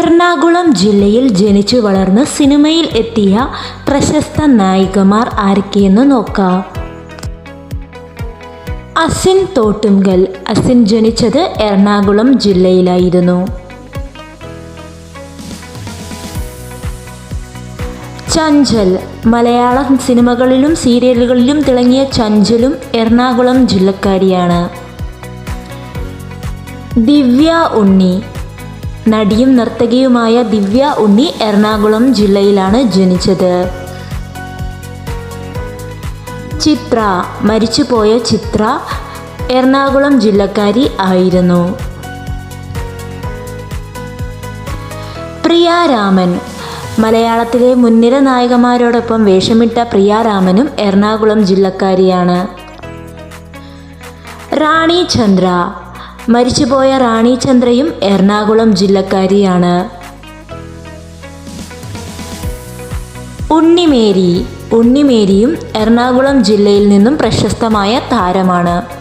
എറണാകുളം ജില്ലയിൽ ജനിച്ചു വളർന്ന് സിനിമയിൽ എത്തിയ പ്രശസ്ത നായികമാർ ആരൊക്കെയെന്ന് നോക്കാം. അസിൻ തോട്ടുങ്കൽ അസിൻ ജനിച്ചത് എറണാകുളം ജില്ലയിലായിരുന്നു. ചഞ്ചൽ. മലയാളം സിനിമകളിലും സീരിയലുകളിലും തിളങ്ങിയ ചഞ്ചലും എറണാകുളം ജില്ലക്കാരിയാണ്. ദിവ്യ ഉണ്ണി. നടിയും നർത്തകിയുമായ ദിവ്യ ഉണ്ണി എറണാകുളം ജില്ലയിലാണ് ജനിച്ചത്. ചിത്ര മരിച്ചുപോയ ചിത്ര എറണാകുളം ജില്ലക്കാരി ആയിരുന്നു. പ്രിയ രാമൻ. മലയാളത്തിലെ മുൻനിര നായകന്മാരോടൊപ്പം വേഷമിട്ട പ്രിയാരാമനും എറണാകുളം ജില്ലക്കാരിയാണ്. റാണി ചന്ദ്ര. മരിച്ചുപോയ റാണി ചന്ദ്രയും എറണാകുളം ജില്ലക്കാരിയാണ്. ഉണ്ണിമേരി. ഉണ്ണിമേരിയും എറണാകുളം ജില്ലയിൽ നിന്നും പ്രശസ്തമായ താരമാണ്.